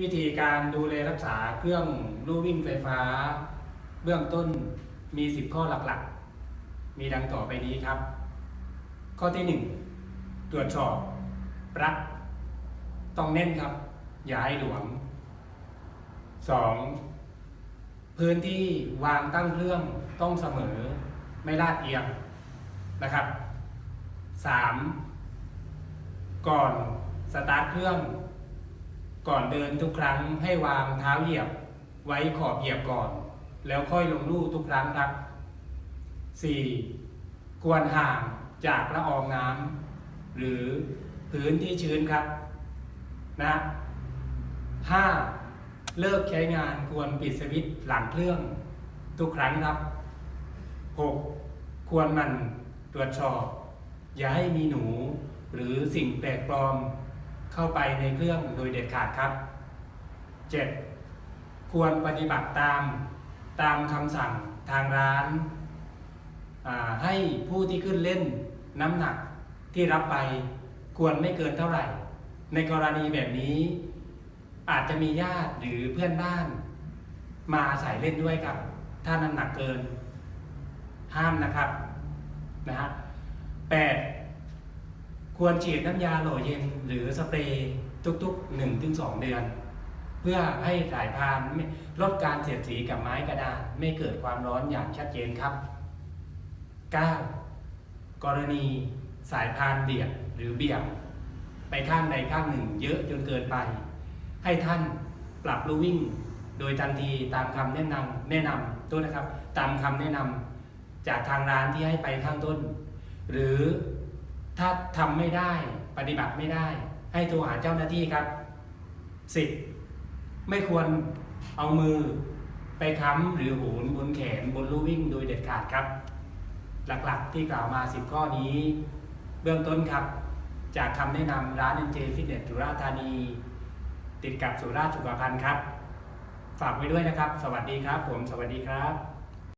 วิธีการดูแลรักษาเครื่องลู่วิ่งไฟฟ้า เบื้องต้นมี 10 ข้อหลักๆ มีดังต่อไปนี้ครับ ข้อที่ 1 ตรวจสอบปลั๊กต้องแน่นครับ อย่าให้หลวม 2. พื้นที่วางตั้งเครื่องต้องเสมอไม่ลาดเอียงนะครับ 3. ก่อนสตาร์ทเครื่อง ก่อนเดินทุกครั้งให้วางเท้าเหยียบไว้ขอบเหยียบก่อน แล้วค่อยลงลู่ทุกครั้งครับ 4. ควรห่างจากละอองน้ำหรือพื้นที่ชื้นครับนะ 5. เลิกใช้งานควรปิดสวิตช์หลังเครื่องทุกครั้งครับ 6. ควรหมันตรวจสอบ อย่าให้มีหนูหรือสิ่งแปลกปลอม เข้าไปในเครื่องโดยเด็ดขาดครับ 7. ควรปฏิบัติตามตามคำสั่งทางร้านให้ผู้ที่ขึ้นเล่นน้ำหนักที่รับไปควรไม่เกินเท่าไหร่ ในกรณีแบบนี้ อาจจะมีญาติหรือเพื่อนบ้าน มาอาศัยเล่นด้วยครับ ถ้าน้ำหนักเกิน ห้ามนะครับนะฮะแปด ควรฉีดน้ำยาหล่อเย็นหรือสเปรย์ทุกๆ1-2เดือน เพื่อให้สายพานลดการเสียดสีกับไม้กระดานไม่เกิดความร้อนอย่างชัดเจนครับ 9. กรณีสายพานเบียดหรือเบี่ยง ไปข้างใดข้างหนึ่งเยอะจนเกินไป ให้ท่านปรับลู่วิ่ง โดยทันทีตามคำแนะนำแนะนำตัวนะครับ ตามคำแนะนำจากทางร้านที่ให้ไปข้างต้น หรือ ถ้าทำไม่ได้ปฏิบัติไม่ได้ ให้โทรหาเจ้าหน้าที่ครับ 10. ไม่ควรเอามือไปค้ำหรือโหูนบนแขนบนลู่วิ่งโดยเด็ดขาดครับ หลักๆที่กล่าวมา 10 ข้อนี้ เบื้องต้นครับ จากคำแนะนำร้าน NJ Fitness สุราธานี ติดกับสุราสุขภัณฑ์ครับ ฝากไว้ด้วยนะครับ สวัสดีครับ ผมสวัสดีครับ